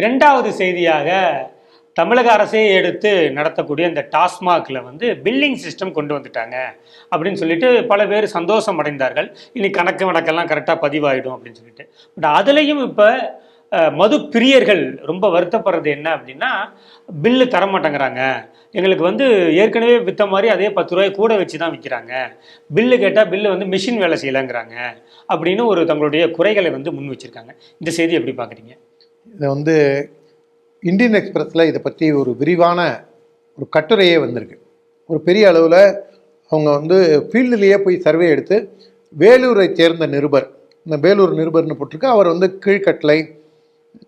இரண்டாவது செய்தியாக தமிழக அரசே எடுத்து நடத்தக்கூடிய இந்த டாஸ்மாகில் வந்து பில்லிங் சிஸ்டம் கொண்டு வந்துட்டாங்க அப்படின்னு சொல்லிட்டு பல பேர் சந்தோஷம் அடைந்தார்கள். இனி கணக்கு வழக்கெல்லாம் கரெக்டாக பதிவாயிடும் அப்படின்னு சொல்லிட்டு. பட் அதுலேயும் இப்போ மது பிரியர்கள் ரொம்ப வருத்தப்படுறது என்ன அப்படின்னா பில்லு தர மாட்டேங்கிறாங்க. எங்களுக்கு வந்து ஏற்கனவே விற்ற மாதிரி அதே பத்து ரூபாய் கூட வச்சு தான் விற்கிறாங்க பில்லு கேட்டால் பில்லு வந்து மிஷின் வேலை செய்யலைங்கிறாங்க அப்படின்னு ஒரு தங்களுடைய குறைகளை வந்து முன் வச்சிருக்காங்க. இந்த செய்தி எப்படி பார்க்குறீங்க இதை வந்து இந்தியன் எக்ஸ்பிரஸில் இதை பற்றி ஒரு விரிவான ஒரு கட்டுரையே வந்திருக்கு. ஒரு பெரிய அளவில் அவங்க வந்து ஃபீல்டுலேயே போய் சர்வே எடுத்து வேலூரை சேர்ந்த நிருபர் இந்த வேலூர் நிருபர்னு போட்டிருக்கு. அவர் வந்து கீழ்கட்டளை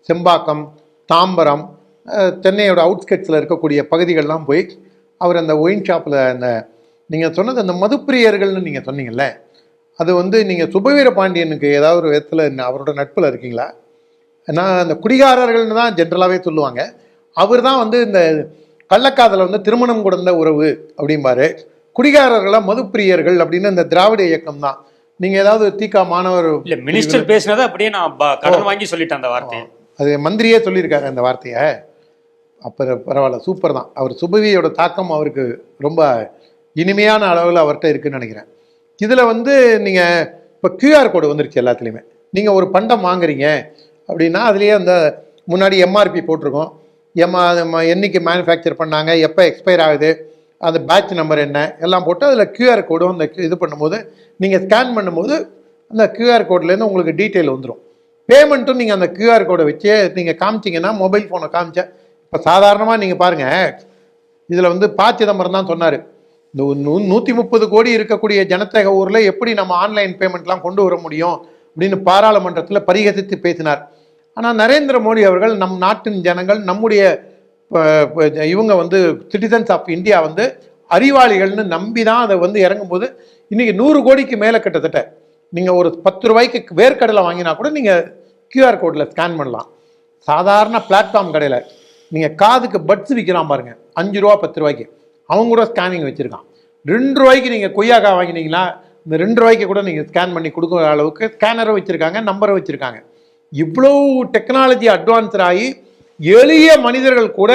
செம்பாக்கம் தாம்பரம் சென்னையோட அவுட்ஸ்கட்ஸில் இருக்கக்கூடிய பகுதிகள்லாம் போய் அவர் அந்த ஒயின் ஷாப்பில் அந்த நீங்கள் சொன்னது அந்த மதுப்பிரியர்கள்னு நீங்கள் சொன்னீங்கல்ல அது வந்து நீங்கள் சுபவீர பாண்டியனுக்கு ஏதாவது ஒரு விதத்தில் அவரோட நட்பில் இருக்கீங்களா? நான் அந்த குடிகாரர்கள்னு தான் ஜென்ரலாகவே சொல்லுவாங்க. அவர் தான் வந்து இந்த கள்ளக்காதல வந்து திருமணம் கொடுந்த உறவு அப்படிம்பாரு. குடிகாரர்களா மதுப்பிரியர்கள் அப்படின்னு இந்த திராவிட இயக்கம் தான். நீங்கள் ஏதாவது தீகா மாணவர் இல்ல மினிஸ்டர் பேசினதை அப்படியே நான் கடன் வாங்கி சொல்லிட்டேன் அந்த வார்த்தையை. அது மந்திரியே சொல்லியிருக்காரு அந்த வார்த்தையை. அப்புறம் பரவாயில்ல சூப்பர் தான். அவர் சுபவியோட தாக்கம் அவருக்கு ரொம்ப இனிமையான அளவில் அவர்கிட்ட இருக்குன்னு நினைக்கிறேன். இதில் வந்து நீங்கள் இப்போ கியூஆர் கோடு வந்துருச்சு எல்லாத்துலேயுமே. நீங்கள் ஒரு பண்டம் வாங்குறீங்க. அப்படின்னா அதுலேயே அந்த முன்னாடி எம்ஆர்பி போட்டிருக்கோம். எம் என்னைக்கு மேனுஃபேக்சர் பண்ணாங்க எப்போ எக்ஸ்பயர் ஆகுது அந்த பேட்ச் நம்பர் என்ன எல்லாம் போட்டு அதில் கியூஆர் கோடும் அந்த இது பண்ணும்போது நீங்கள் ஸ்கேன் பண்ணும்போது அந்த கியூஆர் கோட்லேருந்து உங்களுக்கு டீட்டெயில் வந்துடும் பேமெண்ட்டும் நீங்கள் அந்த கியூஆர் கோடை வச்சு நீங்கள் காமிச்சிங்கன்னா மொபைல் ஃபோனை காமிச்ச இப்போ சாதாரணமாக நீங்கள் பாருங்கள் இதில் வந்து பா சிதம்பரம் தான் சொன்னார். இந்த நூ நூற்றி முப்பது கோடி இருக்கக்கூடிய ஜனத்தக ஊரில் எப்படி நம்ம ஆன்லைன் பேமெண்ட்லாம் கொண்டு வர முடியும் அப்படின்னு பாராளுமன்றத்தில் பரிகசித்து பேசினார். ஆனால் நரேந்திர மோடி அவர்கள் நம் நாட்டின் ஜனங்கள் நம்முடைய இவங்க வந்து சிட்டிசன்ஸ் ஆஃப் இந்தியா வந்து அறிவாளிகள்னு நம்பி தான் அதை வந்து இறங்கும்போது இன்றைக்கி நூறு கோடிக்கு மேலே கிட்டத்தட்ட நீங்கள் ஒரு பத்து ரூபாய்க்கு வேர்க்கடலை வாங்கினா கூட நீங்கள் கியூஆர் கோடில் ஸ்கேன் பண்ணலாம். சாதாரண பிளாட்ஃபார்ம் கடையில் நீங்கள் காதுக்கு பட்ஸ் விற்கிறான் பாருங்கள் அஞ்சு ரூபா பத்து ரூபாய்க்கு. அவங்க கூட ஸ்கேனிங் வச்சுருக்கான். ரெண்டு ரூபாய்க்கு நீங்கள் கொய்யாக்காய் வாங்கினீங்கன்னா இந்த ரெண்டு ரூபாய்க்கு கூட நீங்கள் ஸ்கேன் பண்ணி கொடுக்குற அளவுக்கு ஸ்கேனரும் வச்சுருக்காங்க நம்பரும் வச்சுருக்காங்க. இவ்வளோ டெக்னாலஜி அட்வான்ஸ் ஆகி எளிய மனிதர்கள் கூட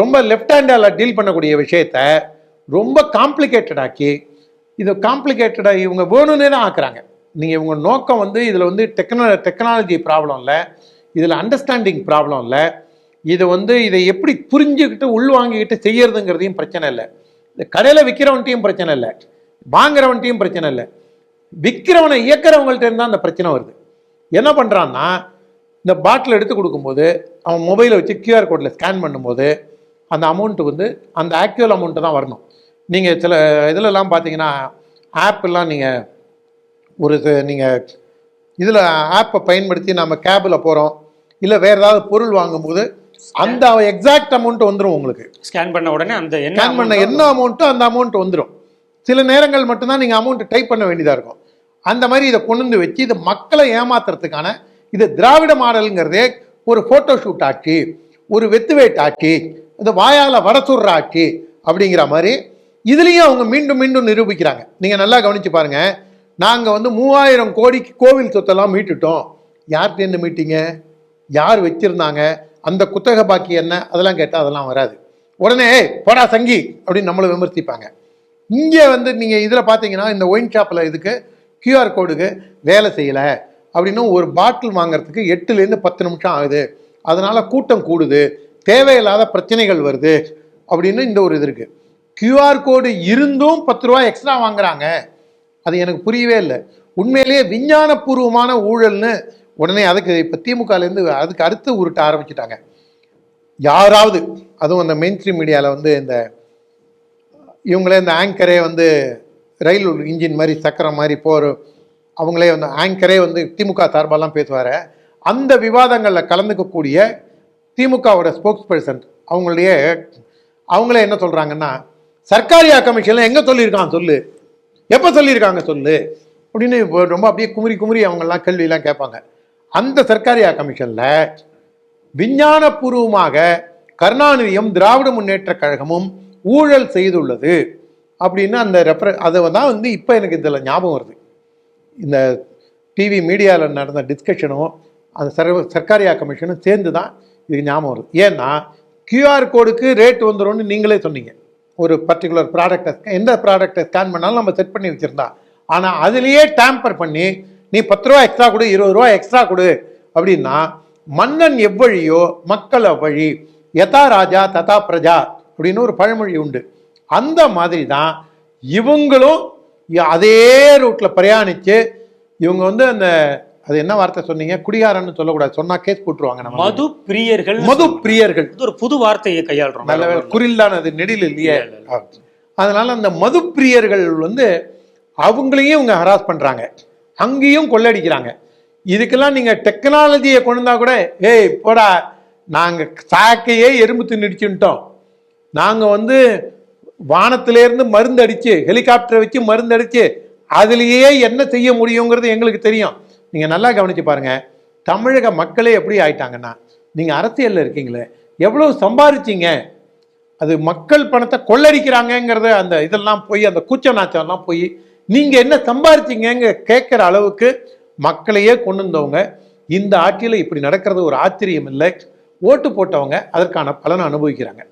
ரொம்ப லெஃப்ட் ஹேண்டால் டீல் பண்ணக்கூடிய விஷயத்த ரொம்ப காம்ப்ளிகேட்டடாக்கி இதை இது காம்ப்ளிகேட்டடாக இவங்க வேணும்னே தான் ஆக்குறாங்க. நீங்கள் இவங்க நோக்கம் வந்து இதில் வந்து டெக்னா டெக்னாலஜி ப்ராப்ளம் இல்லை இதில் அண்டர்ஸ்டாண்டிங் ப்ராப்ளம் இல்லை இது வந்து இதை எப்படி புரிஞ்சுக்கிட்டு உள்வாங்கிக்கிட்டு செய்யறதுங்கிறதையும் பிரச்சனை இல்லை. இந்த கடையில் விற்கிறவன்ட்டையும் பிரச்சனை இல்லை வாங்குறவன்ட்டையும் பிரச்சனை இல்லை. விற்கிறவனை இயக்கிறவங்கள்ட்ட இருந்தால் அந்த பிரச்சனை வருது. என்ன பண்ணுறான்னா இந்த பாட்டில் எடுத்து கொடுக்கும்போது அவன் மொபைலை வச்சு கியூஆர் கோடில் ஸ்கேன் பண்ணும்போது அந்த அமௌண்ட்டு வந்து அந்த ஆக்சுவல் அமௌண்ட்டு தான் வரணும். நீங்கள் சில இதிலெல்லாம் பார்த்தீங்கன்னா ஆப்பெல்லாம் நீங்கள் ஒரு நீங்கள் இதில் ஆப்பை பயன்படுத்தி நம்ம கேபில் போகிறோம் இல்லை வேறு ஏதாவது பொருள் வாங்கும்போது அந்த எக்ஸாக்ட் அமௌண்ட் வந்துடும் உங்களுக்கு. ஸ்கேன் பண்ண உடனே அந்த ஸ்கேன் பண்ண என்ன அமௌண்ட்டோ அந்த அமௌண்ட் வந்துடும் சில நேரங்கள் மட்டும்தான் நீங்கள் அமௌண்ட் டைப் பண்ண வேண்டியதாக இருக்கும். அந்த மாதிரி இதை கொண்டு வந்து வச்சு இதை மக்களை ஏமாத்துறதுக்கான இது திராவிட மாடலுங்கிறதே ஒரு ஃபோட்டோ ஷூட் ஆட்சி ஒரு வெத்துவேட் ஆட்சி இந்த வாயால் வட சுடுற ஆட்சி அப்படிங்கிற மாதிரி இதுலேயும் அவங்க மீண்டும் மீண்டும் நிரூபிக்கிறாங்க. நீங்கள் நல்லா கவனித்து பாருங்க. நாங்கள் வந்து மூவாயிரம் கோடிக்கு கோவில் சொத்தெல்லாம் மீட்டுட்டோம். யார்கிட்டேருந்து மீட்டிங்க? யார் வச்சிருந்தாங்க? அந்த குத்தக பாக்கி என்ன? அதெல்லாம் கேட்டால் அதெல்லாம் வராது. உடனே போடா சங்கி அப்படின்னு நம்மளை விமர்சிப்பாங்க. இங்கே வந்து நீங்கள் இதில் பார்த்தீங்கன்னா இந்த ஒயின் ஷாப்பில் இதுக்கு கியூஆர் கோடுக்கு வேலை செய்யலை. அப்படின்னு ஒரு பாட்டில் வாங்குறதுக்கு எட்டுலேருந்து பத்து நிமிஷம் ஆகுது. அதனால் கூட்டம் கூடுது. தேவையில்லாத பிரச்சனைகள் வருது. அப்படின்னு இந்த ஒரு இது இருக்குது கியூஆர் கோடு இருந்தும் பத்து ரூபா எக்ஸ்ட்ரா வாங்குறாங்க. அது எனக்கு புரியவே இல்லை. உண்மையிலேயே விஞ்ஞானபூர்வமான ஊழல்னு உடனே அதுக்கு இப்போ திமுகலேருந்து அதுக்கு அடுத்து உருட்ட ஆரம்பிச்சிட்டாங்க. யாராவது அதுவும் அந்த மெயின் ஸ்ட்ரீம் மீடியாவில் வந்து இந்த இவங்களே இந்த ஆங்கரே வந்து ரயில் இன்ஜின் மாதிரி சக்கரம் மாதிரி போகிற அவங்களே வந்து ஆங்கரே வந்து திமுக சார்பாலாம் பேசுவார். அந்த விவாதங்களில் கலந்துக்கக்கூடிய திமுகவோட ஸ்போக்ஸ் பர்சன் அவங்களுடைய அவங்களே என்ன சொல்கிறாங்கன்னா சர்க்காரியா கமிஷனில் எங்கே சொல்லியிருக்கான் சொல்லு. எப்போ சொல்லியிருக்காங்க சொல்லு? அப்படின்னு இப்போ ரொம்ப அப்படியே குமுறி குமுறி அவங்கெல்லாம் கேள்வியெல்லாம் கேட்பாங்க. அந்த சர்க்காரியா கமிஷனில் விஞ்ஞானபூர்வமாக கருணாநிதியும் திராவிட முன்னேற்ற கழகமும் ஊழல் செய்துள்ளது. அப்படின்னு அந்த ரெஃபர அதை தான் வந்து இப்போ எனக்கு இதில் ஞாபகம் வருது. இந்த டிவி மீடியாவில் நடந்த டிஸ்கஷனும் அந்த சர்வ சர்க்காரியா கமிஷனும் சேர்ந்து தான் இதுக்கு ஞாபகம் வருது. ஏன்னா கியூஆர் கோடுக்கு ரேட் வந்துடும்னு நீங்களே சொன்னீங்க. ஒரு பர்டிகுலர் ப்ராடக்டை எந்த ப்ராடக்டை ஸ்கேன் பண்ணாலும் நம்ம செட் பண்ணி வச்சுருந்தா. ஆனால் அதுலேயே டேம்பர் பண்ணி நீ பத்து ரூபா எக்ஸ்ட்ரா கொடு இருபது ரூபா எக்ஸ்ட்ரா கொடு. அப்படின்னா மன்னன் எவ்வழியோ மக்கள் அவ்வழி யதா ராஜா ததா பிரஜா அப்படின்னு ஒரு பழமொழி உண்டு. அந்த மாதிரி தான் இவங்களும் அதே ரூட்டில் பிரயாணித்து இவங்க வந்து அந்த அது என்ன வார்த்தை சொன்னீங்க? குடிகாரன்னு சொல்லக்கூடாது. சொன்னா கேஸ் போட்டுருவாங்க நம்ம மது பிரியர்கள் மது பிரியர்கள். இது ஒரு புது வார்த்தையை கையாளுறோம். நல்ல வேளை, குறில் தான் அது நெடில் இல்லையே. இல்ல, இல்ல. அதனால அந்த மது பிரியர்கள் வந்து அவங்களையும் இவங்க ஹராஸ் பண்றாங்க. அங்கேயும் கொள்ளடிக்கிறாங்க. இதுக்கெல்லாம் நீங்க டெக்னாலஜியை கொண்டு வந்தா கூட ஏய் போடா. நாங்க சாக்கையே எறும்பு தின்னுடிச்சுட்டோம் நாங்க வந்து வானத்திலேருந்து மருந்து அடிச்சு ஹெலிகாப்டரை வச்சு மருந்து அடிச்சு அதுலேயே என்ன செய்ய முடியுங்கிறது எங்களுக்கு தெரியும். நீங்க நல்லா கவனிச்சு பாருங்க. தமிழக மக்களே எப்படி ஆயிட்டாங்கன்னா நீங்க அரசியல்ல இருக்கீங்களே எவ்வளவு சம்பாரிச்சீங்க? அது மக்கள் பணத்தை கொள்ளடிக்கிறாங்கங்கிறத அந்த இதெல்லாம் போய் அந்த கூச்ச நாச்சம்லாம் போய் நீங்க என்ன சம்பாரிச்சீங்கங்க கேட்குற அளவுக்கு மக்களையே கொண்டு வந்தவங்க இந்த ஆட்சியில் இப்படி நடக்கிறது ஒரு ஆச்சரியம் இல்லை. ஓட்டு போட்டவங்க அதற்கான பலனை அனுபவிக்கிறாங்க.